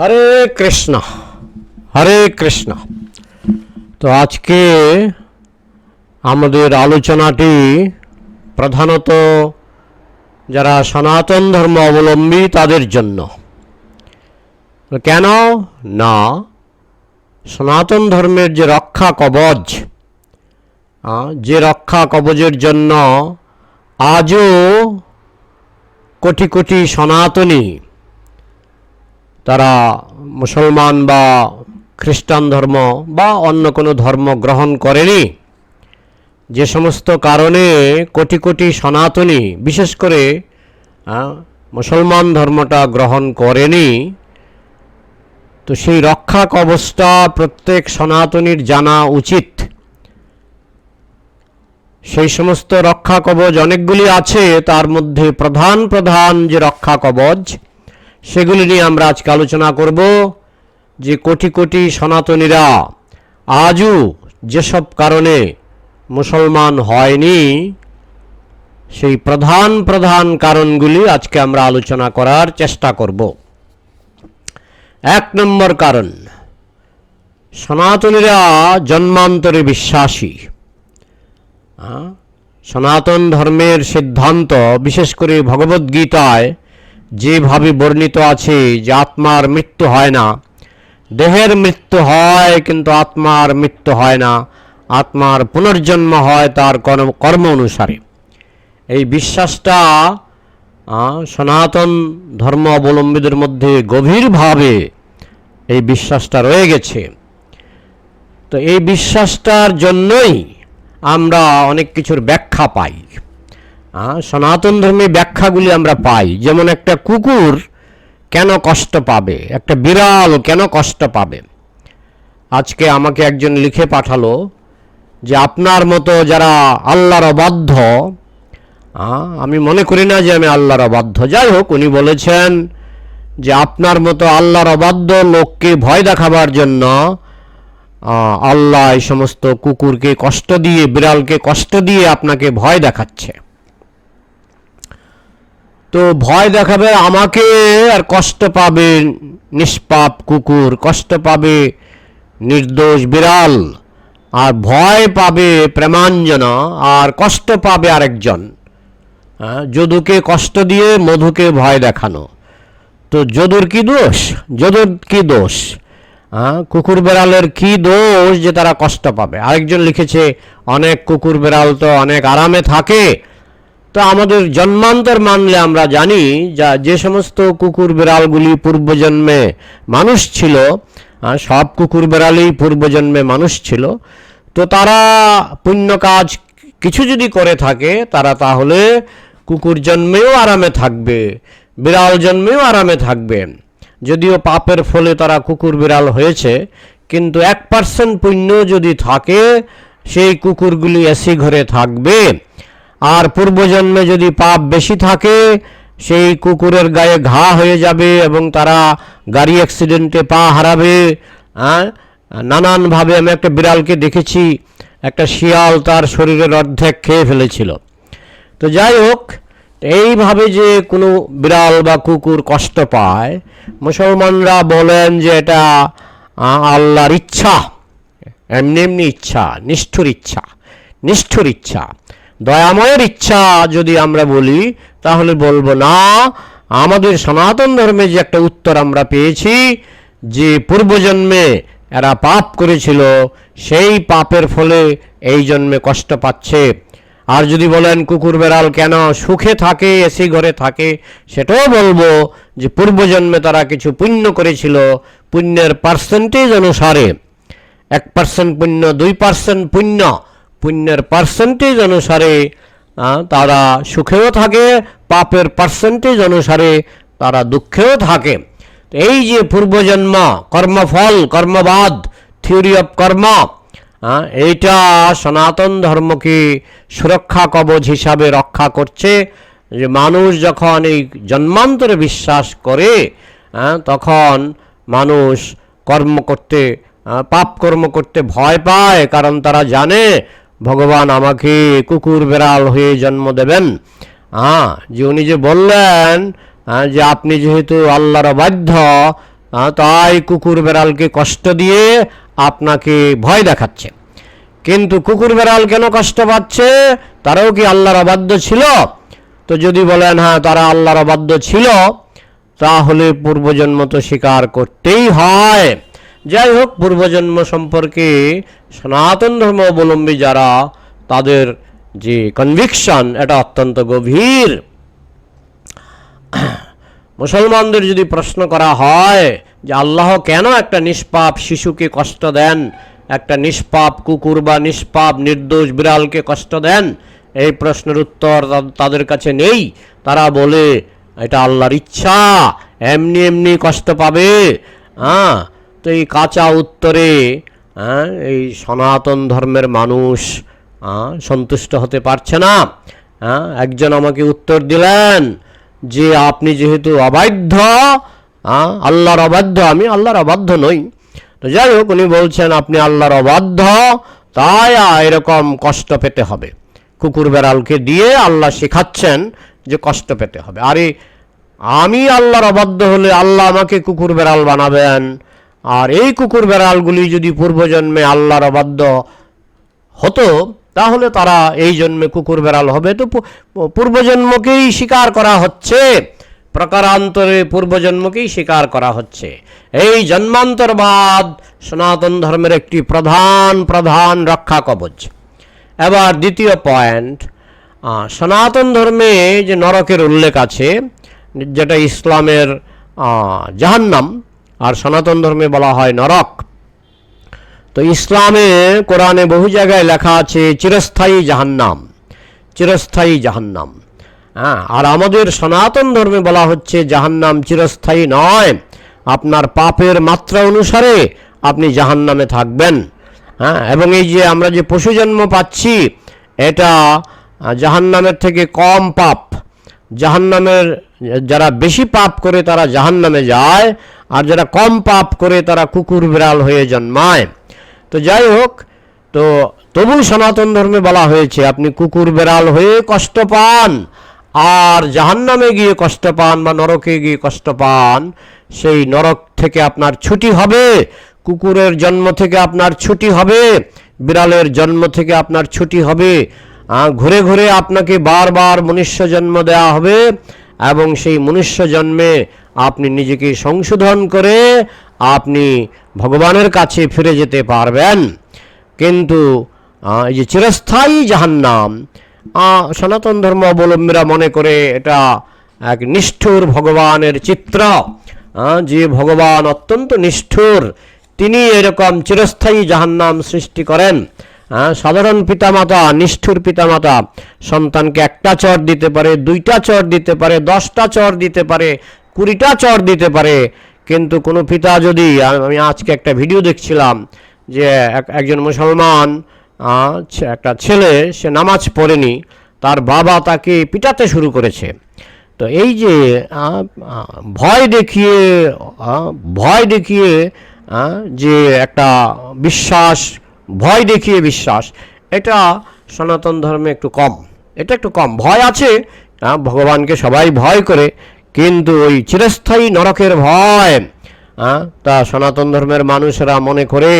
হরে কৃষ্ণ হরে কৃষ্ণ। তো আজকে আমাদের আলোচনাটি প্রধানত যারা সনাতন ধর্ম অবলম্বী তাদের জন্য। কেন? না সনাতন ধর্মের যে রক্ষা আহ, যে রক্ষা কবচের জন্য আজও কোটি কোটি সনাতনী তারা মুসলমান বা খ্রিস্টান ধর্ম বা অন্য কোনো ধর্ম গ্রহণ করেনি। যে সমস্ত কারণে কোটি কোটি সনাতনী, বিশেষ করে মুসলমান ধর্মটা গ্রহণ করেনি। তো সেই রক্ষা কবচটা প্রত্যেক সনাতনীর জানা উচিত। সেই সমস্ত রক্ষা কবচ অনেকগুলি আছে, তার মধ্যে প্রধান প্রধান যে রক্ষা কবচ সেগুলি নিয়ে আমরা আজকে আলোচনা করব যে কোটি কোটি সনাতনীরা আজও যেসব কারণে মুসলমান হয়নি, সেই প্রধান প্রধান কারণগুলি আজকে আমরা আলোচনা করার চেষ্টা করব। এক নম্বর কারণ, সনাতনীরা জন্মান্তরে বিশ্বাসী। সনাতন ধর্মের সিদ্ধান্ত, বিশেষ করে ভগবদ্গীতায় যেভাবে বর্ণিত আছে যে আত্মার মৃত্যু হয় না, দেহের মৃত্যু হয় কিন্তু আত্মার মৃত্যু হয় না, আত্মার পুনর্জন্ম হয় তার কর্ম অনুসারে। এই বিশ্বাসটা সনাতন ধর্ম অবলম্বীদের মধ্যে গভীরভাবে এই বিশ্বাসটা রয়ে গেছে। তো এই বিশ্বাসটার জন্যই আমরা অনেক কিছুর ব্যাখ্যা পাই। সনাতন ধর্মে ব্যাখ্যাগুলি আমরা পাই। যেমন একটা কুকুর কেন কষ্ট পাবে? একটা বিড়াল কেন কষ্ট পাবে? আজকে আমাকে একজন লিখে পাঠালো যে আপনার মতো যারা আল্লাহর অবাধ্য আমি মনে করি না যে আমি আল্লাহর অবাধ্য। যাই হোক, উনি বলেছেন যে আপনার মতো আল্লাহর অবাধ্য লোককে ভয় দেখাবার জন্য আল্লাহ এই সমস্ত কুকুরকে কষ্ট দিয়ে, বিড়ালকে কষ্ট দিয়ে আপনাকে ভয় দেখাচ্ছে। তো ভয় দেখাবে আমাকে আর কষ্ট পাবে নিষ্পাপ কুকুর কষ্ট পাবে নির্দোষ বিড়াল আর ভয় পাবে প্রেমাঞ্জন আর কষ্ট পাবে আরেকজন। হ্যাঁ, যদুকে কষ্ট দিয়ে মধুকে ভয় দেখানো। তো যদুর কি দোষ? যদুর কি দোষ? হ্যাঁ, কুকুর বেড়ালের কি দোষ যে তারা কষ্ট পাবে? আরেকজন লিখেছে অনেক কুকুর বেড়াল তো অনেক আরামে থাকে তো আমাদের জন্মান্তর মানলে আমরা জানি যা যে সমস্ত কুকুর বেড়ালগুলি পূর্বজন্মে মানুষ ছিল সব কুকুর বেড়ালই পূর্বজন্মে মানুষ ছিল, তো তারা পুণ্য কাজ কিছু যদি করে থাকে, তারা তাহলে কুকুর জন্মেও আরামে থাকবে, বিড়াল জন্মেও আরামে থাকবে। যদিও পাপের ফলে তারা কুকুর বিড়াল হয়েছে, কিন্তু এক পার্সেন্ট পুণ্য যদি থাকে, সেই কুকুরগুলি এসি ঘরে থাকবে। আর পূর্বজন্মে যদি পাপ বেশি থাকে, সেই কুকুরের গায়ে ঘা হয়ে যাবে এবং তারা গাড়ি অ্যাক্সিডেন্টে পা হারাবে। হ্যাঁ নানানভাবে আমি একটা বিড়ালকে দেখেছি, একটা শিয়াল তার শরীরের অর্ধেক খেয়ে ফেলেছিল। তো যাই হোক, এইভাবে যে কোনো বিড়াল বা কুকুর কষ্ট পায়, মুসলমানরা বলেন যে এটা আল্লাহর ইচ্ছা। এমনি এমনি ইচ্ছা, নিষ্ঠুর ইচ্ছা নিষ্ঠুর ইচ্ছা। দয়াময়ের ইচ্ছা যদি আমরা বলি, তাহলে বলব, না, আমাদের সনাতন ধর্মে যে একটা উত্তর আমরা পেয়েছি, যে পূর্বজন্মে এরা পাপ করেছিল, সেই পাপের ফলে এই জন্মে কষ্ট পাচ্ছে। আর যদি বলেন, কুকুর বেড়াল কেন সুখে থাকে, এসি ঘরে থাকে, সেটাও বলব যে পূর্বজন্মে তারা কিছু পুণ্য করেছিল, পুণ্যের পার্সেন্টেজ অনুসারে। এক পার্সেন্ট পুণ্য, দুই পার্সেন্ট পুণ্য পুণ্যের পার্সেন্টেজ অনুসারে তারা সুখেও থাকে, পাপের পার্সেন্টেজ অনুসারে তারা দুঃখেও থাকে। এই যে পূর্বজন্ম, কর্মফল, কর্মবাদ থিওরি অফ কর্ম এইটা সনাতন ধর্মকে সুরক্ষা কবচ হিসাবে রক্ষা করছে। যে মানুষ যখন এই জন্মান্তরে বিশ্বাস করে তখন মানুষ কর্ম করতে পাপ কর্ম করতে ভয় পায়, কারণ তারা জানে ভগবান আমাকে কুকুর বেড়াল হয়ে জন্ম দেবেন। হ্যাঁ যে উনি যে বললেন যে আপনি যেহেতু আল্লাহর বাধ্য তাই কুকুর বেড়ালকে কষ্ট দিয়ে আপনাকে ভয় দেখাচ্ছে। কিন্তু কুকুর বেড়াল কেন কষ্ট পাচ্ছে? তারাও কি আল্লাহর অবাধ্য ছিল? তো যদি বলেন হ্যাঁ তারা আল্লাহর অবাধ্য ছিল, তাহলে পূর্বজন্ম তো স্বীকার করতেই হয়। যাই হোক, পূর্বজন্ম সম্পর্কে সনাতন ধর্ম অবলম্বী যারা, তাদের যে কনভিকশন এটা অত্যন্ত গভীর। মুসলমানদের যদি প্রশ্ন করা হয় যে আল্লাহ কেন একটা নিষ্পাপ শিশুকে কষ্ট দেন, একটা নিষ্পাপ কুকুর বা নিষ্পাপ নির্দোষ বিড়ালকে কষ্ট দেন, এই প্রশ্নের উত্তর তাদের কাছে নেই। তারা বলে, এটা আল্লাহর ইচ্ছা, এমনি এমনি কষ্ট পাবে। হ্যাঁ তো এই কাঁচা উত্তরে এই সনাতন ধর্মের মানুষ সন্তুষ্ট হতে পারছে না। একজন আমাকে উত্তর দিলেন যে, আপনি যেহেতু অবাধ্য আল্লাহর অবাধ্য, আমি আল্লাহর অবাধ্য নই। তো যাই হোক, উনি বলছেন, আপনি আল্লাহর অবাধ্য, তাই এরকম কষ্ট পেতে হবে। কুকুর বেড়ালকে দিয়ে আল্লাহ শেখাচ্ছেন যে, কষ্ট পেতে হবে। আরে, আমি আল্লাহর অবাধ্য হলে আল্লাহ আমাকে কুকুর বেড়াল বানাবেন। আর এই কুকুর বেড়ালগুলি যদি পূর্বজন্মে আল্লাহর অবাধ্য হতো, তাহলে তারা এই জন্মে কুকুর বেড়াল হবে। তো পূর্বজন্মকেই স্বীকার করা হচ্ছে। প্রকারান্তরে পূর্বজন্মকেই স্বীকার করা হচ্ছে। এই জন্মান্তরবাদ সনাতন ধর্মের একটি প্রধান প্রধান রক্ষা কবচ। এবার দ্বিতীয় পয়েন্ট সনাতন ধর্মে যে নরকের উল্লেখ আছে, যেটা ইসলামের জাহান্নাম আর সনাতন ধর্মে বলা হয় নরক। তো ইসলামে, কোরআনে বহু জায়গায় লেখা আছে, চিরস্থায়ী জাহান্নাম চিরস্থায়ী জাহান্নাম। হ্যাঁ আর আমাদের সনাতন ধর্মে বলা হচ্ছে জাহান্নাম চিরস্থায়ী নয়। আপনার পাপের মাত্রা অনুসারে আপনি জাহান্নামে থাকবেন। হ্যাঁ এবং এই যে আমরা যে পশু জন্ম পাচ্ছি, এটা জাহান্নামের থেকে কম পাপ। জাহান্নামের, যারা বেশি পাপ করে তারা জাহান্নামে যায়। আর যারা কম পাপ করে তারা কুকুর বিড়াল হয়ে জন্মায়। তো যাই হোক, তো তবু সনাতন ধর্মে বলা হয়েছে, আপনি কুকুর বেড়াল হয়ে কষ্ট পান, আর জাহান্নামে গিয়ে কষ্ট পান বা নরকে গিয়ে কষ্ট পান, সেই নরক থেকে আপনার ছুটি হবে, কুকুরের জন্ম থেকে আপনার ছুটি হবে, বিড়ালের জন্ম থেকে আপনার ছুটি হবে ঘুরে ঘুরে আপনাকে বারবার মনুষ্য জন্ম দেওয়া হবে, এবং সেই মনুষ্য জন্মে আপনি নিজেকে সংশোধন করে আপনি ভগবানের কাছে ফিরে যেতে পারবেন। কিন্তু এই যে চিরস্থায়ী জাহান্নাম সনাতন ধর্ম অবলম্বীরা মনে করে এটা এক নিষ্ঠুর ভগবানের চিত্র। যে ভগবান অত্যন্ত নিষ্ঠুর, তিনি এরকম চিরস্থায়ী জাহান্নাম সৃষ্টি করেন। সাধারণ পিতামাতা, নিষ্ঠুর পিতামাতা সন্তানকে একটা চর দিতে পারে, দুইটা চর দিতে পারে, দশটা চর দিতে পারে কুড়িটা চর দিতে পারে। কিন্তু কোনো পিতা যদি, আমি আজকে একটা ভিডিও দেখছিলাম যে এক- একজন মুসলমান একটা ছেলে, সে নামাজ পড়েনি, তার বাবা তাকে পিটাতে শুরু করেছে। তো এই যে ভয় দেখিয়ে ভয় দেখিয়ে যে একটা বিশ্বাস, ভয় দেখিয়ে বিশ্বাস, এটা সনাতন ধর্মে একটু কম। এটা একটু কম। ভয় আছে ভগবানকে সবাই ভয় করে কিন্তু ওই চিরস্থায়ী নরকের ভয় তা সনাতন ধর্মের মানুষেরা মনে করে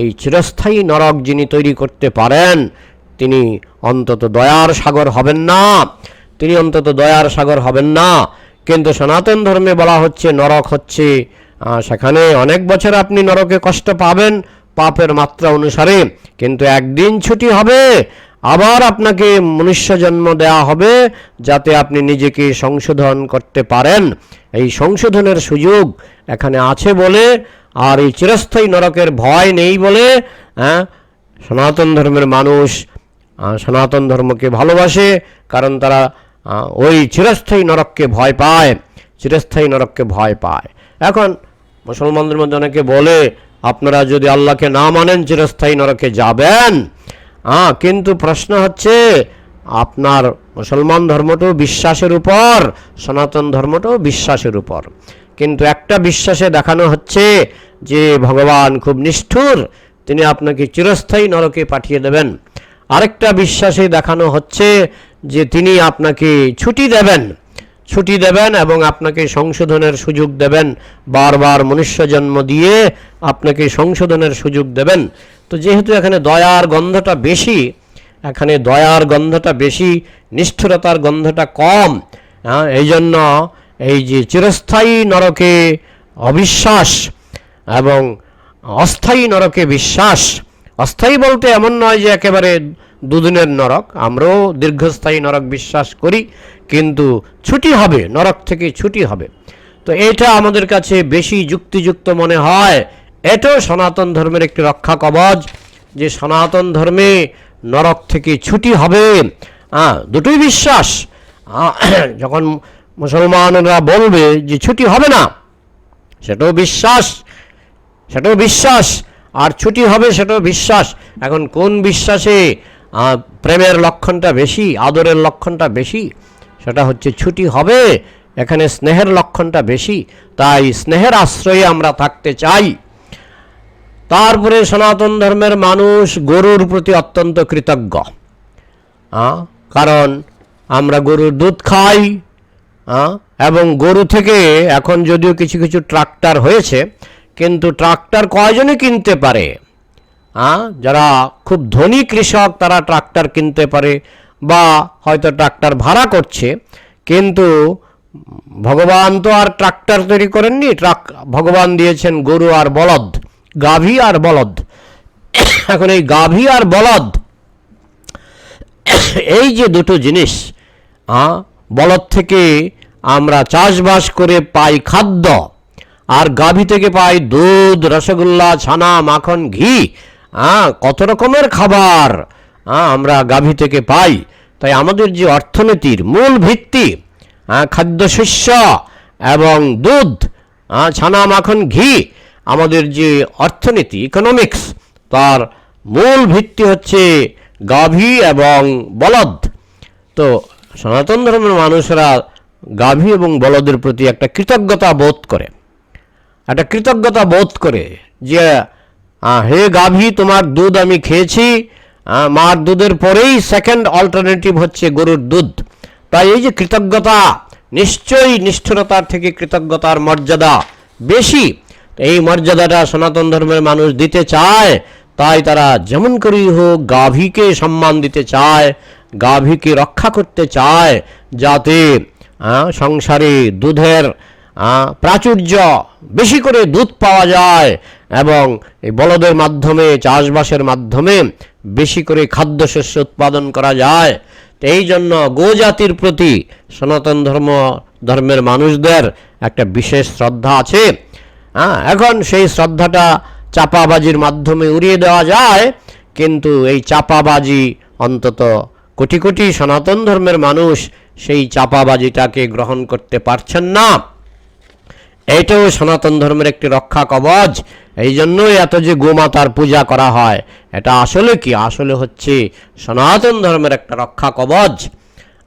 এই চিরস্থায়ী নরক যিনি তৈরি করতে পারেন, তিনি অন্তত দয়ার সাগর হবেন না, তিনি অন্তত দয়ার সাগর হবেন না। কিন্তু সনাতন ধর্মে বলা হচ্ছে নরক হচ্ছে সেখানে অনেক বছর আপনি নরকে কষ্ট পাবেন, পাপের মাত্রা অনুসারে। কিন্তু একদিন ছুটি হবে আবার আপনাকে মনুষ্য জন্ম দেওয়া হবে যাতে আপনি নিজেকে সংশোধন করতে পারেন। এই সংশোধনের সুযোগ এখানে আছে বলে, আর এই চিরস্থায়ী নরকের ভয় নেই বলে হ্যাঁ? সনাতন ধর্মের মানুষ সনাতন ধর্মকে ভালোবাসে, কারণ তারা ওই চিরস্থায়ী নরককে ভয় পায়, চিরস্থায়ী নরককে ভয় পায়। এখন মুসলমানদের মধ্যে অনেকে বলে, আপনারা যদি আল্লাহকে না মানেন, চিরস্থায়ী নরকে যাবেন। হ্যাঁ কিন্তু প্রশ্ন হচ্ছে, আপনার মুসলমান ধর্মটাও বিশ্বাসের উপর, সনাতন ধর্মটাও বিশ্বাসের উপর। কিন্তু একটা বিশ্বাসে দেখানো হচ্ছে যে ভগবান খুব নিষ্ঠুর, তিনি আপনাকে চিরস্থায়ী নরকে পাঠিয়ে দেবেন। আরেকটা বিশ্বাসে দেখানো হচ্ছে যে তিনি আপনাকে ছুটি দেবেন। ছুটি দেবেন এবং আপনাকে সংশোধনের সুযোগ দেবেন। বারবার মনুষ্য জন্ম দিয়ে আপনাকে সংশোধনের সুযোগ দেবেন। তো যেহেতু এখানে দয়ার গন্ধটা বেশি এখানে দয়ার গন্ধটা বেশি নিষ্ঠুরতার গন্ধটা কম হ্যাঁ, এই জন্য এই যে চিরস্থায়ী নরকে অবিশ্বাস এবং অস্থায়ী নরকে বিশ্বাস অস্থায়ী বলতে এমন নয় যে একেবারে দুদিনের নরক। আমরাও দীর্ঘস্থায়ী নরক বিশ্বাস করি, কিন্তু ছুটি হবে, নরক থেকে ছুটি হবে। তো এটা আমাদের কাছে বেশি যুক্তিযুক্ত মনে হয়। এটাও সনাতন ধর্মের একটি রক্ষা কবচ যে সনাতন ধর্মে নরক থেকে ছুটি হবে। হ্যাঁ দুটোই বিশ্বাস। যখন মুসলমানরা বলবে যে ছুটি হবে না, সেটাও বিশ্বাস সেটাও বিশ্বাস। আর ছুটি হবে, সেটাও বিশ্বাস। এখন কোন বিশ্বাসে প্রেমের লক্ষণটা বেশি, আদরের লক্ষণটা বেশি, সেটা হচ্ছে ছুটি হবে, এখানে স্নেহের লক্ষণটা বেশি, তাই স্নেহের আশ্রয়ে আমরা থাকতে চাই। তারপরে সনাতন ধর্মের মানুষ গরুর প্রতি অত্যন্ত কৃতজ্ঞ। কারণ আমরা গরুর দুধ খাই এবং গরু থেকে এখন যদিও কিছু কিছু ট্রাক্টর হয়েছে, কিন্তু ট্রাক্টর কয়জনই কিনতে পারে? যারা খুব ধনী কৃষক তারা ট্রাক্টর কিনতে পারে বা হয়তো ট্রাক্টর ভাড়া করছে। কিন্তু ভগবান তো আর ট্রাক্টর তৈরি করেননি। ট্রাক ভগবান দিয়েছেন গরু আর বলদ গাভী আর বলদ। এখন এই গাভী আর বলদ এই যে দুটো জিনিস আ, বলদ থেকে আমরা চাষবাস করে পাই খাদ্য আর গাভী থেকে পাই দুধ রসগোল্লা ছানা মাখন ঘি। আ, কত রকমের খাবার? আ, আমরা গাভী থেকে পাই। তাই আমাদের যে অর্থনীতির মূল ভিত্তি আ, খাদ্যশস্য এবং দুধ আ, ছানা মাখন ঘি আমাদের যে অর্থনীতি ইকোনমিক্স তার মূল ভিত্তি হচ্ছে গাভী এবং বলদ। তো সনাতন ধর্মের মানুষরা গাভী এবং বলদের প্রতি একটা কৃতজ্ঞতা বোধ করে। একটা কৃতজ্ঞতা বোধ করে যে হে গাভী, তোমার দুধ আমি খেয়েছি। মার দুধের পরেই সেকেন্ড অল্টারনেটিভ হচ্ছে গরুর দুধ। তাই এই যে কৃতজ্ঞতা, নিশ্চয়ই নিষ্ঠুরতার থেকে কৃতজ্ঞতার মর্যাদা বেশি। এই মর্যাদাটা সনাতন ধর্মের মানুষ দিতে চায়, তাই তারা যেমন করেই হোক গাভীকে সম্মান দিতে চায়, গাভীকে রক্ষা করতে চায়, যাতে সংসারে দুধের প্রাচুর্য বেশি করে দুধ পাওয়া যায় এবং এই বলদের মাধ্যমে, চাষবাসের মাধ্যমে বেশি করে খাদ্যশস্য উৎপাদন করা যায়। এই জন্য গোজাতির প্রতি সনাতন ধর্ম, ধর্মের মানুষদের একটা বিশেষ শ্রদ্ধা আছে। হ্যাঁ এখন সেই শ্রদ্ধাটা চাপাবাজির মাধ্যমে উড়িয়ে দেওয়া যায়, কিন্তু এই চাপাবাজি অন্তত কোটি কোটি সনাতন ধর্মের মানুষ সেই চাপাবাজিটাকে গ্রহণ করতে পারছেন না। এটাও সনাতন ধর্মের একটি রক্ষা কবচ। এই জন্যই এত যে গোমাতার পূজা করা হয়। এটা আসলে কি? আসলে হচ্ছে সনাতন ধর্মের একটা রক্ষা কবচ।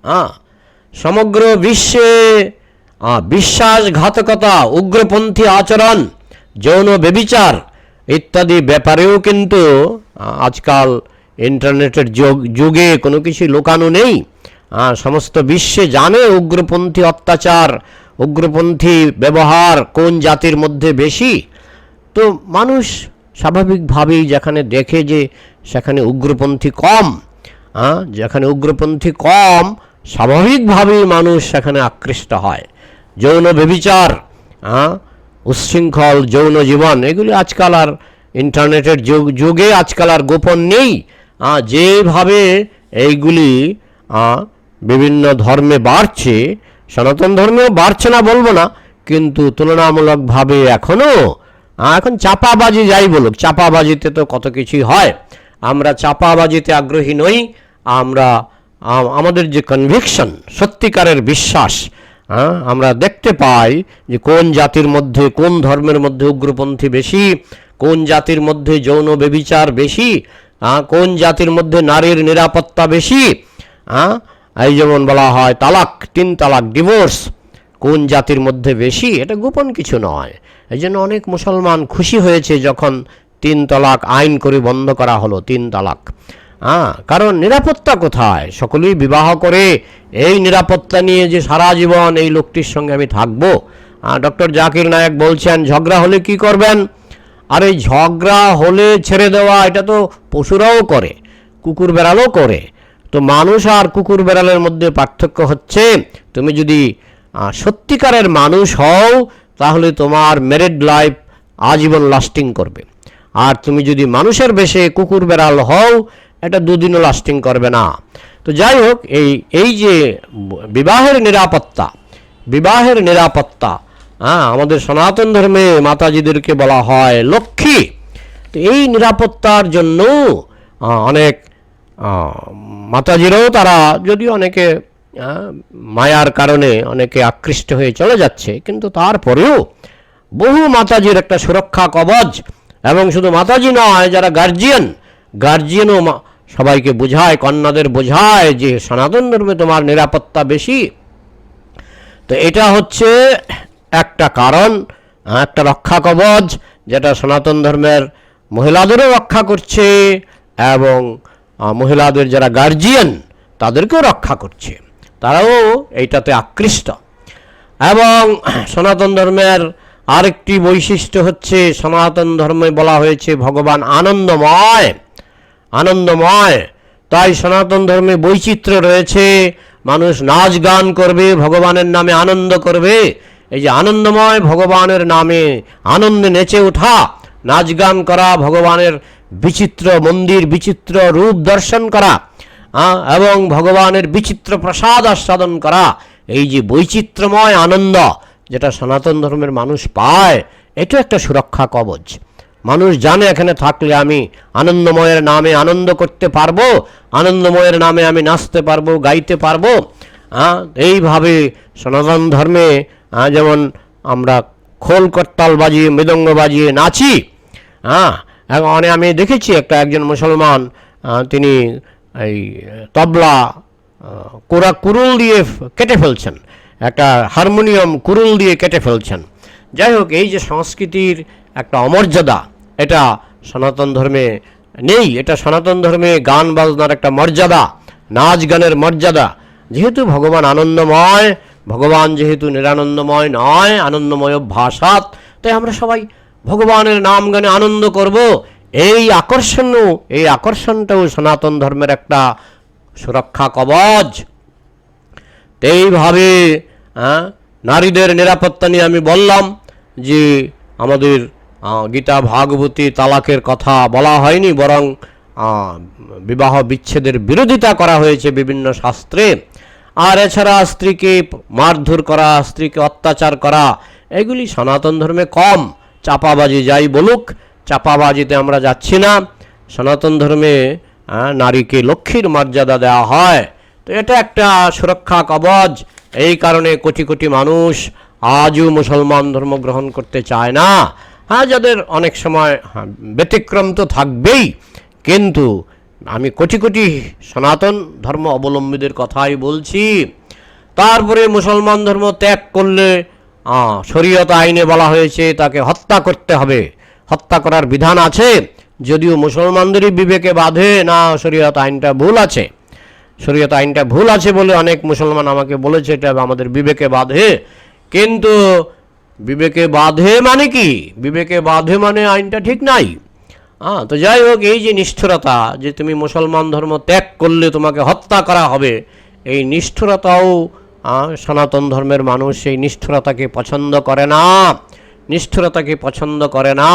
হ্যাঁ সমগ্র বিশ্বে বিশ্বাসঘাতকতা, উগ্রপন্থী আচরণ, যৌন বেবিচার ইত্যাদি ব্যাপারেও কিন্তু আজকাল ইন্টারনেটের যুগ- যুগে কোনো কিছু লুকানো নেই। সমস্ত বিশ্বে জানে উগ্রপন্থী অত্যাচার উগ্রপন্থী ব্যবহার কোন জাতির মধ্যে বেশি? তো মানুষ স্বাভাবিকভাবেই যেখানে দেখে যে সেখানে উগ্রপন্থী কম হ্যাঁ যেখানে উগ্রপন্থী কম, স্বাভাবিকভাবেই মানুষ সেখানে আকৃষ্ট হয়। যৌন বেবিচার হ্যাঁ উচ্ছৃঙ্খল, যৌন জীবন, এগুলি আজকাল আর ইন্টারনেটের যুগ, যুগে আজকাল আর গোপন নেই। যেভাবে এইগুলি বিভিন্ন ধর্মে বাড়ছে সনাতন ধর্মেও বাড়ছে না বলব না, কিন্তু তুলনামূলকভাবে এখনও এখন চাপাবাজি যাই বলুক, চাপাবাজিতে তো কত কিছুই হয়। আমরা চাপাবাজিতে আগ্রহী নই, আমরা আমাদের যে কনভিকশন সত্যিকারের বিশ্বাস আমরা দেখতে পাই যে কোন জাতির মধ্যে, কোন ধর্মের মধ্যে উগ্রপন্থী বেশি, কোন জাতির মধ্যে যৌন বেবিচার বেশি কোন জাতির মধ্যে নারীর নিরাপত্তা বেশি হ্যাঁ এই যেমন বলা হয় তালাক, তিন তালাক ডিভোর্স কোন জাতির মধ্যে বেশি, এটা গোপন কিছু নয়। এই জন্য অনেক মুসলমান খুশি হয়েছে যখন তিন তালাক আইন করে বন্ধ করা হলো, তিন তালাক। হ্যাঁ কারণ নিরাপত্তা কোথায়? সকলেই বিবাহ করে, এই নিরাপত্তা নিয়ে যে সারা জীবন এই লোকটির সঙ্গে আমি থাকব। ডক্টর জাকির নায়ক বলছেন, ঝগড়া হলে কি করবেন? আর এই ঝগড়া হলে ছেড়ে দেওয়া, এটা তো পশুরাও করে, কুকুর বেড়ালও করে। তো মানুষ আর কুকুর বেড়ালের মধ্যে পার্থক্য হচ্ছে, তুমি যদি সত্যিকারের মানুষ হও, তাহলে তোমার ম্যারিড লাইফ আজীবন লাস্টিং করবে। আর তুমি যদি মানুষের বেশে কুকুর বেড়াল হও, এটা দুদিনও লাস্টিং করবে না। তো যাই হোক, এই এই যে বিবাহের নিরাপত্তা বিবাহের নিরাপত্তা হ্যাঁ আমাদের সনাতন ধর্মে মাতাজিদেরকে বলা হয় লক্ষ্মী। তো এই নিরাপত্তার জন্য অনেক মাতাজিরাও তারা যদিও অনেকে মায়ার কারণে অনেকে আকৃষ্ট হয়ে চলে যাচ্ছে, কিন্তু তারপরেও বহু মাতাজির একটা সুরক্ষা কবচ এবং শুধু মাতাজি নয়, যারা গার্জিয়ান গার্জিয়ানও সবাইকে বোঝায়, কন্যাদের বোঝায় যে সনাতন ধর্মে তোমার নিরাপত্তা বেশি। তো এটা হচ্ছে একটা কারণ একটা রক্ষা কবচ যেটা সনাতন ধর্মের মহিলাদেরও রক্ষা করছে, এবং মহিলাদের যারা গার্জিয়ান তাদেরকেও রক্ষা করছে। তারাও এইটাতে আকৃষ্ট। এবং সনাতন ধর্মের আরেকটি বৈশিষ্ট্য হচ্ছে, সনাতন ধর্মে বলা হয়েছে, ভগবান আনন্দময়। আনন্দময়। তাই সনাতন ধর্মে বৈচিত্র্য রয়েছে। মানুষ নাচ গান করবে, ভগবানের নামে আনন্দ করবে। এই যে আনন্দময় ভগবানের নামে আনন্দে নেচে ওঠা, নাচ গান করা, ভগবানের বিচিত্র মন্দির, বিচিত্র রূপ দর্শন করা এবং ভগবানের বিচিত্র প্রসাদ আস্বাদন করা, এই যে বৈচিত্র্যময় আনন্দ যেটা সনাতন ধর্মের মানুষ পায় এটা একটা সুরক্ষা কবচ। মানুষ জানে এখানে থাকলে আমি আনন্দময়ের নামে আনন্দ করতে পারব, আনন্দময়ের নামে আমি নাচতে পারব, গাইতে পারব এইভাবে সনাতন ধর্মে যেমন আমরা খোল করতাল বাজিয়ে, মৃদঙ্গ বাজিয়ে নাচি হ্যাঁ অনেক আমি দেখেছি একটা একজন মুসলমান তিনি এই তবলা কোরা, কুরুল দিয়ে কেটে ফেলছেন। একটা হারমোনিয়াম কুরুল দিয়ে কেটে ফেলছেন। যাই হোক, এই যে সংস্কৃতির একটা অমর্যাদা, এটা সনাতন ধর্মে নেই, এটা সনাতন ধর্মে গান বাজনার একটা মর্যাদা, নাচ গানের মর্যাদা। যেহেতু ভগবান আনন্দময়, ভগবান যেহেতু নিরানন্দময় নয়, আনন্দময় ভাষাত তাই আমরা সবাই ভগবানের নাম গানে আনন্দ করব। এই আকর্ষণও এই আকর্ষণটাও সনাতন ধর্মের একটা সুরক্ষা কবচ এইভাবে নারীদের নিরাপত্তা নিয়ে আমি বললাম যে আমাদের গীতা ভাগবতী তালাকের কথা বলা হয়নি, বরং বিবাহ বিচ্ছেদের বিরোধিতা করা হয়েছে বিভিন্ন শাস্ত্রে। আর এছাড়া স্ত্রীকে মারধর করা, স্ত্রীকে অত্যাচার করা, এগুলি সনাতন ধর্মে কম। চাপাবাজি যাই বলুক, চাপাবাজিতে আমরা যাচ্ছি না। সনাতন ধর্মে নারীকে লক্ষ্মীর মর্যাদা দেওয়া হয়। তো এটা একটা সুরক্ষা কবচ এই কারণে কোটি কোটি মানুষ আজও মুসলমান ধর্ম গ্রহণ করতে চায় না। হ্যাঁ যাদের অনেক সময় ব্যতিক্রম তো থাকবেই। কিন্তু আমি কোটি কোটি সনাতন ধর্ম অবলম্বীদের কথাই বলছি। তারপরে মুসলমান ধর্ম ত্যাগ করলে শরীয়ত আইনে বলা হয়েছে তাকে হত্যা করতে হবে। হত্যা করার বিধান আছে, যদিও মুসলমানদেরই বিবেকে বাধে, না, শরীয়ত আইনটা ভুল আছে। শরীয়ত আইনটা ভুল আছে বলে অনেক মুসলমান আমাকে বলেছে, এটা আমাদের বিবেকে বাধে। কিন্তু বিবেকে বাধে মানে কি? বিবেকে বাধে মানে আইনটা ঠিক নাই। হ্যাঁ তো যাই হোক, এই যে নিষ্ঠুরতা, যে তুমি মুসলমান ধর্ম ত্যাগ করলে তোমাকে হত্যা করা হবে, এই নিষ্ঠুরতাও সনাতন ধর্মের মানুষ সেই নিষ্ঠুরতাকে পছন্দ করে না। নিষ্ঠুরতাকে পছন্দ করে না।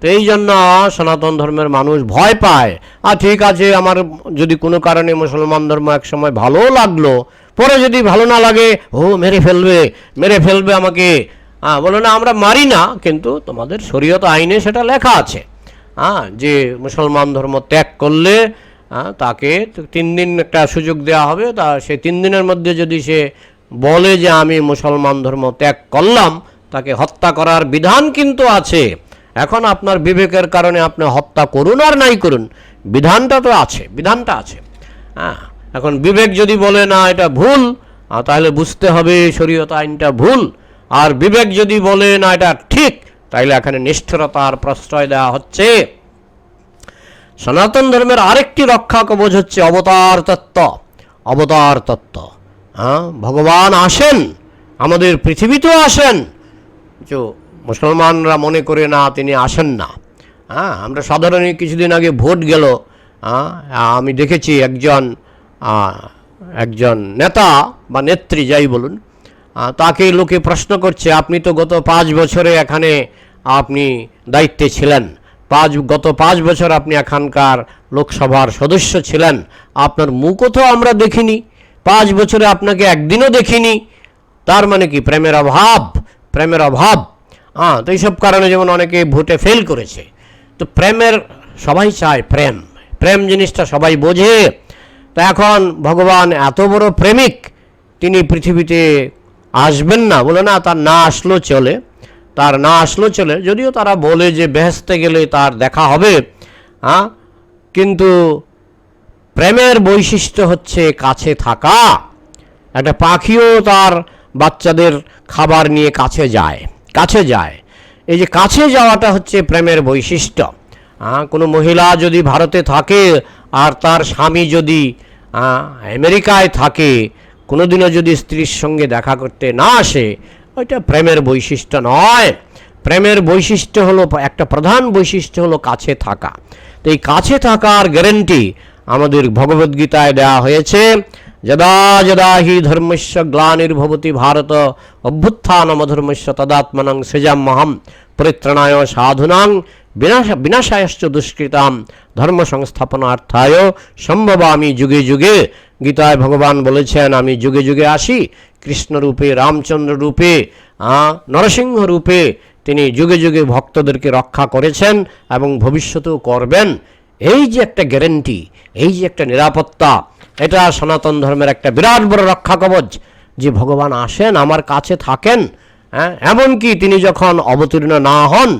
তো এই জন্য সনাতন ধর্মের মানুষ ভয় পায়। আর ঠিক আছে, আমার যদি কোনো কারণে মুসলমান ধর্ম এক সময় ভালো লাগল, পরে যদি ভালো না লাগে, ও, মেরে ফেলবে মেরে ফেলবে আমাকে। হ্যাঁ বলো না, আমরা মারি না, কিন্তু তোমাদের শরীয়ত আইনে সেটা লেখা আছে। হ্যাঁ যে মুসলমান ধর্ম ত্যাগ করলে তাকে তো তিন দিন একটা সুযোগ দেওয়া হবে। তা সে তিন দিনের মধ্যে যদি সে বলে যে আমি মুসলমান ধর্ম ত্যাগ করলাম, তাকে হত্যা করার বিধান কিন্তু আছে। এখন আপনার বিবেকের কারণে আপনি হত্যা করুন আর নাই করুন, বিধানটা তো আছে, বিধানটা আছে। হ্যাঁ এখন বিবেক যদি বলে, না, এটা ভুল তাহলে বুঝতে হবে শরীয়ত আইনটা ভুল। আর বিবেক যদি বলে, না, এটা ঠিক, তাইলে এখানে নিষ্ঠুরতার প্রশ্রয় দেওয়া হচ্ছে। সনাতন ধর্মের আরেকটি রক্ষা কবচ হচ্ছে অবতার তত্ত্ব। অবতার তত্ত্ব। হ্যাঁ ভগবান আসেন আমাদের পৃথিবীতেও আসেন। যে মুসলমানরা মনে করে না তিনি আসেন না। হ্যাঁ আমরা সাধারণ কিছুদিন আগে ভোট গেল। হ্যাঁ, আমি দেখেছি একজন একজন নেতা বা নেত্রী যাই বলুন তাকে লোকে প্রশ্ন করছে আপনি তো গত পাঁচ বছরে এখানে আপনি দায়িত্বে ছিলেন। পাঁচ গত পাঁচ বছর আপনি এখানকার লোকসভার সদস্য ছিলেন। আপনার মুখও তো আমরা দেখিনি। পাঁচ বছরে আপনাকে একদিনও দেখিনি। তার মানে কি? প্রেমের অভাব প্রেমের অভাব। হ্যাঁ তো এইসব কারণে যেমন অনেকে ভোটে ফেল করেছে। তো প্রেমের, সবাই চায় প্রেম। প্রেম জিনিসটা সবাই বোঝে। তো এখন ভগবান এত বড় প্রেমিক, তিনি পৃথিবীতে আসবেন না। বলে না, তার না আসলো চলে। তার না আসলো চলে, যদিও তারা বলে যে বেহেস্তে গেলে তার দেখা হবে হ্যাঁ কিন্তু প্রেমের বৈশিষ্ট্য হচ্ছে কাছে থাকা। একটা পাখিও তার বাচ্চাদের খাবার নিয়ে কাছে যায় কাছে যায়। এই যে কাছে যাওয়াটা হচ্ছে প্রেমের বৈশিষ্ট্য কোনো মহিলা যদি ভারতে থাকে আর তার স্বামী যদি আমেরিকায় থাকে, কোনোদিনও যদি স্ত্রীর সঙ্গে দেখা করতে না আসে ওইটা প্রেমের বৈশিষ্ট্য নয়। প্রেমের বৈশিষ্ট্য হলো, একটা প্রধান বৈশিষ্ট্য হলো কাছে থাকা। তো এই কাছে থাকার গ্যারেন্টি আমাদের ভগবদ্গীতায় দেওয়া হয়েছে, যদা যদা হি ধর্মস্য গ্লানির্ভবতি ভারত অভ্যুত্থানমধর্মস্য তদাত্মনং সৃজাম্যহম পরিত্রাণায় সাধুনাং বিনাশ, বিনাশায়শ্চ দুষ্কৃতাম ধর্ম সংস্থাপনার্থায় সম্ভব আমি যুগে যুগে। গীতায় ভগবান বলেছেন, আমি যুগে যুগে আসি কৃষ্ণরূপে রামচন্দ্র রূপে নরসিংহ রূপে তিনি যুগে যুগে ভক্তদেরকে রক্ষা করেছেন এবং ভবিষ্যতেও করবেন। এই যে একটা গ্যারেন্টি এই যে একটা নিরাপত্তা, এটা সনাতন ধর্মের একটা বিরাট বড় রক্ষা কবচ যে ভগবান আসেন, আমার কাছে থাকেন হ্যাঁ? এমনকি তিনি যখন অবতীর্ণ না হন,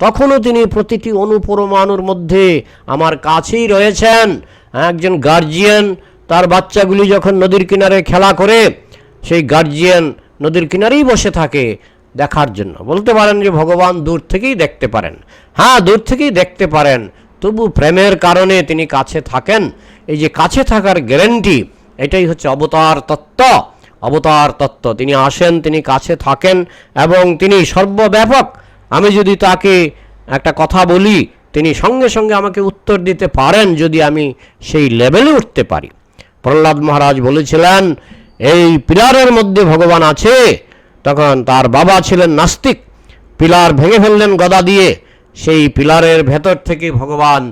তখনও তিনি প্রতিটি অনুপরমাণুর মধ্যে আমার কাছেই রয়েছেন। একজন গার্জিয়ান তার বাচ্চাগুলি যখন নদীর কিনারে খেলা করে সেই গার্জিয়ান নদীর কিনারেই বসে থাকে দেখার জন্য। বলতে পারেন যে ভগবান দূর থেকেই দেখতে পারেন। হ্যাঁ দূর থেকেই দেখতে পারেন। তবু প্রেমের কারণে তিনি কাছে থাকেন। এই যে কাছে থাকার গ্যারেন্টি এটাই হচ্ছে অবতার তত্ত্ব। অবতার তত্ত্ব। তিনি আসেন, তিনি কাছে থাকেন এবং তিনি সর্বব্যাপক। আমি যদি তাকে একটা কথা বলি, তিনি সঙ্গে সঙ্গে আমাকে উত্তর দিতে পারেন যদি আমি সেই লেভেলে উঠতে পারি। প্রহ্লাদ মহারাজ বলেছিলেন এই পিলারের মধ্যে ভগবান আছে। তখন তার বাবা ছিলেন নাস্তিক। পিলার ভেঙে ফেললেন গদা দিয়ে। সেই পিলারের ভেতর থেকে ভগবান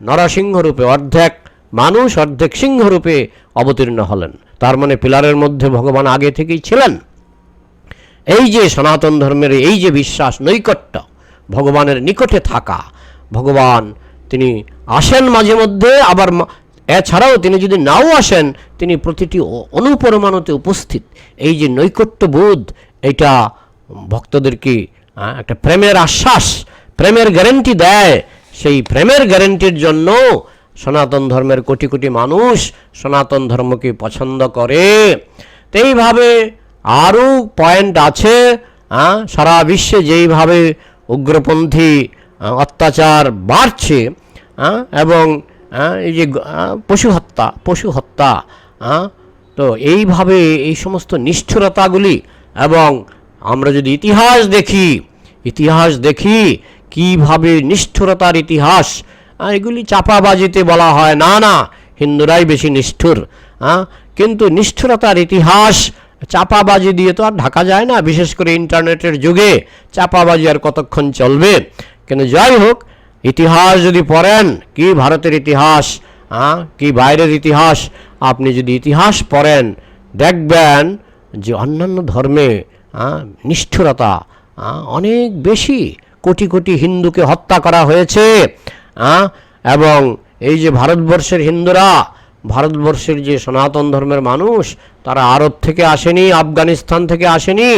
নরসিংহ রূপে অর্ধেক মানুষ, অর্ধেক সিংহ রূপে অবতীর্ণ হলেন। তার মানে পিলারের মধ্যে ভগবান আগে থেকেই ছিলেন। এই যে সনাতন ধর্মের এই যে বিশ্বাস, নৈকট্য, ভগবানের নিকটে থাকা, ভগবান তিনি আসেন মাঝে মধ্যে, আবার এছাড়াও তিনি যদি নাও আসেন, তিনি প্রতিটি অনুপরমাণুতে উপস্থিত। এই যে নৈকট্য বোধ, এটা ভক্তদেরকে একটা প্রেমের আশ্বাস, প্রেমের গ্যারেন্টি দেয়। সেই প্রেমের গ্যারেন্টির জন্য সনাতন ধর্মের কোটি কোটি মানুষ সনাতন ধর্মকে পছন্দ করে। তো এইভাবে আরও পয়েন্ট আছে সারা বিশ্বে যেইভাবে উগ্রপন্থী অত্যাচার বাড়ছে এবং আহ, এই যে পশু হত্যা পশু হত্যা আহ, তো এইভাবে এই সমস্ত নিষ্ঠুরতাগুলি এবং আমরা যদি ইতিহাস দেখি ইতিহাস দেখি কীভাবে নিষ্ঠুরতার ইতিহাস এগুলি চাপাবাজিতে বলা হয় না না হিন্দুরাই বেশি নিষ্ঠুর হ্যাঁ কিন্তু নিষ্ঠুরতার ইতিহাস চাপাবাজি দিয়ে তো আর ঢাকা যায় না বিশেষ করে ইন্টারনেটের যুগে চাপাবাজি আর কতক্ষণ চলবে কিন্তু যাই হোক ইতিহাস যদি পড়েন কি ভারতের ইতিহাস হ্যাঁ কি বাইরের ইতিহাস? আপনি যদি ইতিহাস পড়েন দেখবেন যে অন্যান্য ধর্মে নিষ্ঠুরতা অনেক বেশি কোটি কোটি হিন্দুকে হত্যা করা হয়েছে হ্যাঁ, এবং এই যে ভারতবর্ষের হিন্দুরা ভারতবর্ষের যে সনাতন ধর্মের মানুষ তারা আরব থেকে আসেনি আফগানিস্তান থেকে আসেনি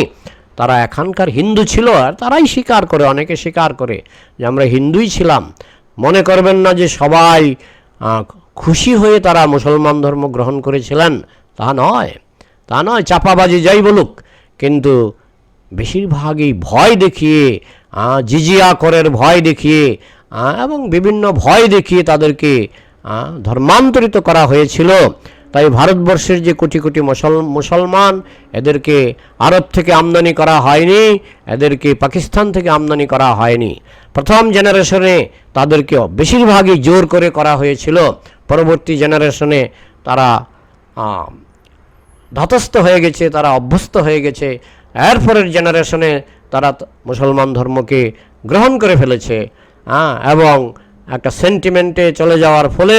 তারা এখানকার হিন্দু ছিল আর তারাই স্বীকার করে, অনেকে স্বীকার করে যে আমরা হিন্দুই ছিলাম। মনে করবেন না যে সবাই খুশি হয়ে তারা মুসলমান ধর্ম গ্রহণ করেছিলেন। তা নয় তা নয়, চাপাবাজি যাই বলুক, কিন্তু বেশিরভাগই ভয় দেখিয়ে জিজিয়া করের ভয় দেখিয়ে এবং বিভিন্ন ভয় দেখিয়ে তাদেরকে ধর্মান্তরিত করা হয়েছিল। তাই ভারতবর্ষের যে কোটি কোটি মুসল মুসলমান, এদেরকে আরব থেকে আমদানি করা হয়নি, এদেরকে পাকিস্তান থেকে আমদানি করা হয়নি। প্রথম জেনারেশনে তাদেরকে বেশিরভাগই জোর করে করা হয়েছিল। পরবর্তী জেনারেশনে তারা ধাতস্থ হয়ে গেছে, তারা অভ্যস্ত হয়ে গেছে। এরপরের জেনারেশনে তারা মুসলমান ধর্মকে গ্রহণ করে ফেলেছে। হ্যাঁ এবং একটা সেন্টিমেন্টে চলে যাওয়ার ফলে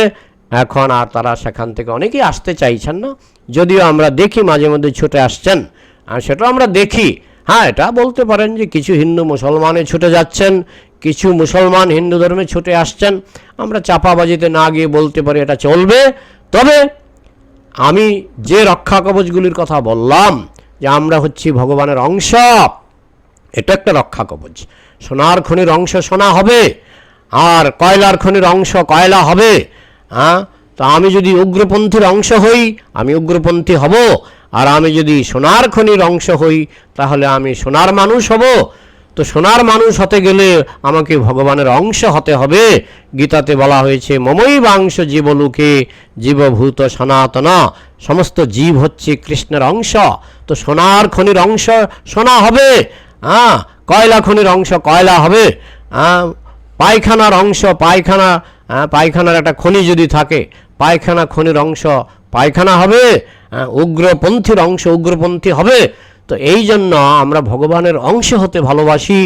এখন আর তারা সেখান থেকে অনেকেই আসতে চাইছেন না। যদিও আমরা দেখি মাঝে মধ্যে ছুটে আসছেন। আর সেটা আমরা দেখি। হ্যাঁ এটা বলতে পারেন যে কিছু হিন্দু মুসলমানে ছুটে যাচ্ছেন, কিছু মুসলমান হিন্দু ধর্মে ছুটে আসছেন। আমরা চাপাবাজিতে না গিয়ে বলতে পারি এটা চলবে। তবে আমি যে রক্ষা কবচগুলির কথা বললাম, যে আমরা হচ্ছি ভগবানের অংশ, এটা একটা রক্ষা কবচ। সোনার খনির অংশ সোনা হবে, আর কয়লার খনির অংশ কয়লা হবে হ্যাঁ? তা আমি যদি উগ্রপন্থীর অংশ হই, আমি উগ্রপন্থী হব। আর আমি যদি সোনার খনির অংশ হই, তাহলে আমি সোনার মানুষ হব। তো সোনার মানুষ হতে গেলে আমাকে ভগবানের অংশ হতে হবে। গীতাতে বলা হয়েছে, মমই বাংশ জীবলোকে, জীবভূত সনাতন। সমস্ত জীব হচ্ছে কৃষ্ণের অংশ। তো সোনার খনির অংশ সোনা হবে। হ্যাঁ? কয়লা খনির অংশ কয়লা হবে। হ্যাঁ? পায়খানার অংশ পায়খানা পায়খানার একটা খনি যদি থাকে পায়খানা খনির অংশ পায়খানা হবে হ্যাঁ, উগ্রপন্থীর অংশ উগ্রপন্থী হবে। তো এই জন্য আমরা ভগবানের অংশ হতে ভালোবাসি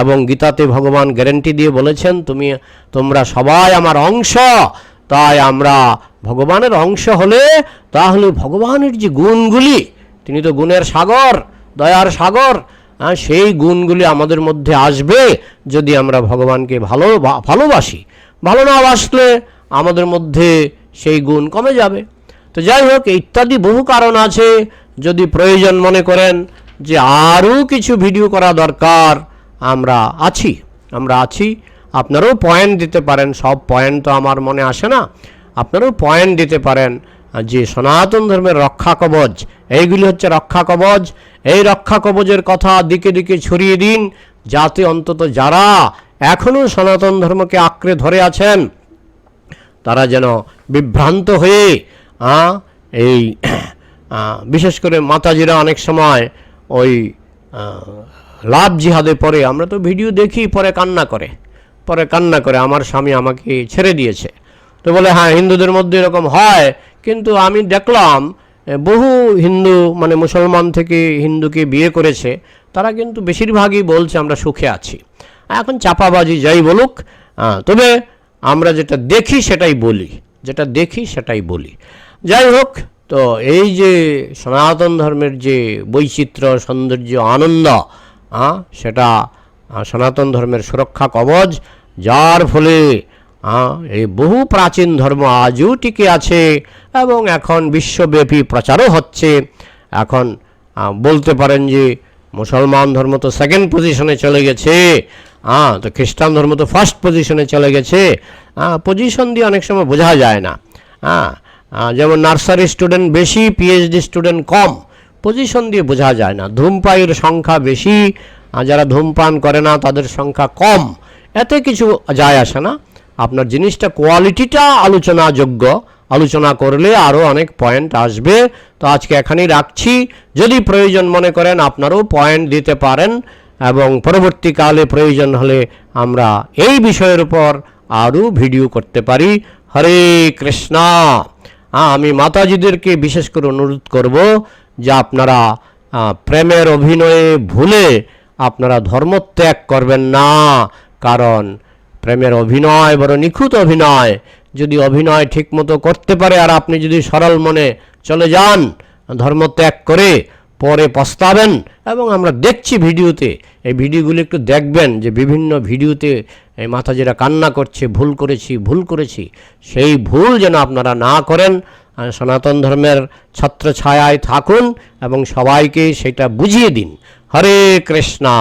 এবং গীতাতে ভগবান গ্যারেন্টি দিয়ে বলেছেন তুমি তোমরা সবাই আমার অংশ। তাই আমরা ভগবানের অংশ হলে তাহলে ভগবানের যে গুণগুলি তিনি তো গুণের সাগর দয়ার সাগর হ্যাঁ, সেই গুণগুলি আমাদের মধ্যে আসবে যদি আমরা ভগবানকে ভালো ভালোবাসি। ভালো না বাসলে আমাদের মধ্যে সেই গুণ কমে যাবে। তো যাই হোক, ইত্যাদি বহু কারণ আছে। যদি প্রয়োজন মনে করেন যে আরও কিছু ভিডিও করা দরকার, আমরা আছি আমরা আছি। আপনারাও পয়েন্ট দিতে পারেন, সব পয়েন্ট তো আমার মনে আসে না। আপনারাও পয়েন্ট দিতে পারেন যে সনাতন ধর্মের রক্ষা কবচ, এইগুলি হচ্ছে রক্ষা কবচ। এই রক্ষা কবচের কথা দিকে দিকে ছড়িয়ে দিন, যাতে অন্তত যারা এখনও সনাতন ধর্মকে আঁকড়ে ধরে আছেন। তারা যেন বিভ্রান্ত হয়ে এই বিশেষ করে মাতাজিরা অনেক সময় ওই লাভ জিহাদে পরে আমরা তো ভিডিও দেখি, পরে কান্না করে। পরে কান্না করে, আমার স্বামী আমাকে ছেড়ে দিয়েছে। তো বলে হ্যাঁ হিন্দুদের মধ্যে এরকম হয়, কিন্তু আমি দেখলাম বহু হিন্দু মানে মুসলমান থেকে হিন্দুকে বিয়ে করেছে। তারা কিন্তু বেশিরভাগই বলছে, আমরা সুখে আছি। এখন চাপাবাজি যাই বলুক তবে আমরা যেটা দেখি সেটাই বলি, যেটা দেখি সেটাই বলি। যাই হোক, তো এই যে সনাতন ধর্মের যে বৈচিত্র্য, সৌন্দর্য, আনন্দ সেটা সনাতন ধর্মের সুরক্ষা কবচ যার ফলে এই বহু প্রাচীন ধর্ম আজও টিকে আছে এবং এখন বিশ্বব্যাপী প্রচারও হচ্ছে। এখন বলতে পারেন যে মুসলমান ধর্ম তো সেকেন্ড পজিশনে চলে গেছে। হ্যাঁ তো খ্রিস্টান ধর্ম তো ফার্স্ট পজিশনে চলে গেছে। হ্যাঁ পজিশন দিয়ে অনেক সময় বোঝা যায় না। হ্যাঁ যেমন নার্সারি স্টুডেন্ট বেশি পিএইচডি স্টুডেন্ট কম পজিশন দিয়ে বোঝা যায় না। ধূমপাইয়ের সংখ্যা বেশি যারা ধূমপান করে না, তাদের সংখ্যা কম। এতে কিছু যায় আসে না। আপনার জিনিসটা কোয়ালিটিটা আলোচনাযোগ্য। আলোচনা করলে আরও অনেক পয়েন্ট আসবে। তো আজকে এখানেই রাখছি। যদি প্রয়োজন মনে করেন, আপনারাও পয়েন্ট দিতে পারেন। এবং পরবর্তীকালে প্রয়োজন হলে আমরা এই বিষয়ের উপর আরও ভিডিও করতে পারি। হরে কৃষ্ণা। আমি মাতাজিদেরকে বিশেষ করে অনুরোধ করব যে আপনারা প্রেমের অভিনয়ে ভুলে আপনারা ধর্মত্যাগ করবেন না। কারণ প্রেমের অভিনয় বড় নিখুঁত অভিনয়। যদি অভিনয় ঠিকমতো করতে পারে আর আপনি যদি সরল মনে চলে যান, ধর্মত্যাগ করে পরে পস্তাবেন এবং আমরা দেখছি ভিডিওতে। এই ভিডিওগুলো একটু দেখবেন যে বিভিন্ন ভিডিওতে এই মাতাজিরা কান্না করছে, ভুল করেছি ভুল করেছি। সেই ভুল যেন আপনারা না করেন সনাতন ধর্মের ছত্র ছায়ায় থাকুন এবং সবাইকে সেটা বুঝিয়ে দিন। হরে কৃষ্ণা।